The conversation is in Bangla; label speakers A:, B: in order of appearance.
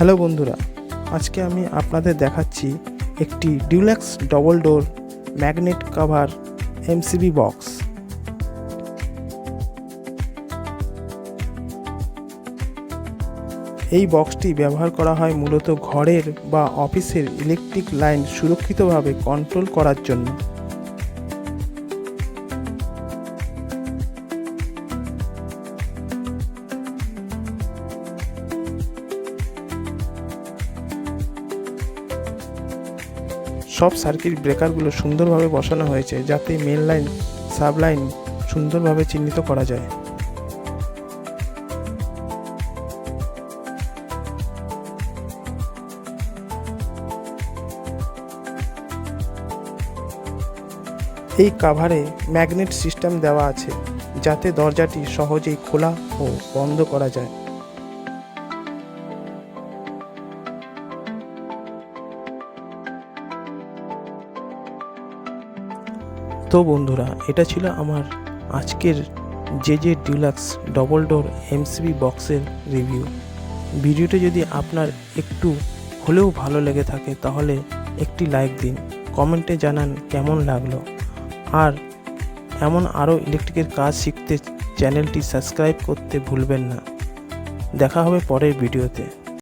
A: হ্যালো বন্ধুরা, আজকে আমি আপনাদের দেখাচ্ছি একটি deluxe double door magnet cover MCB box. এই বক্সটি ব্যবহার করা হয় মূলত ঘরের বা অফিসের ইলেকট্রিক লাইন সুরক্ষিতভাবে কন্ট্রোল করার জন্য। সব সার্কিট ব্রেকারগুলো সুন্দরভাবে বসানো হয়েছে যাতে মেন লাইন সাব লাইন সুন্দরভাবে চিহ্নিত করা যায়। এই কাভারে ম্যাগনেট সিস্টেম দেওয়া আছে যাতে দরজাটি সহজেই খোলা ও বন্ধ করা যায়। তো বন্ধুরা, এটা ছিল আমার আজকের J J deluxe double door MCB বক্সের রিভিউ ভিডিওটি যদি আপনার একটু হলেও ভালো লেগে থাকে, তাহলে একটি লাইক দিন কমেন্টে জানান কেমন লাগল। আর এমন আরও ইলেকট্রিকের কাজ শিখতে চ্যানেলটি সাবস্ক্রাইব করতে ভুলবেন না। দেখা হবে পরের ভিডিওতে।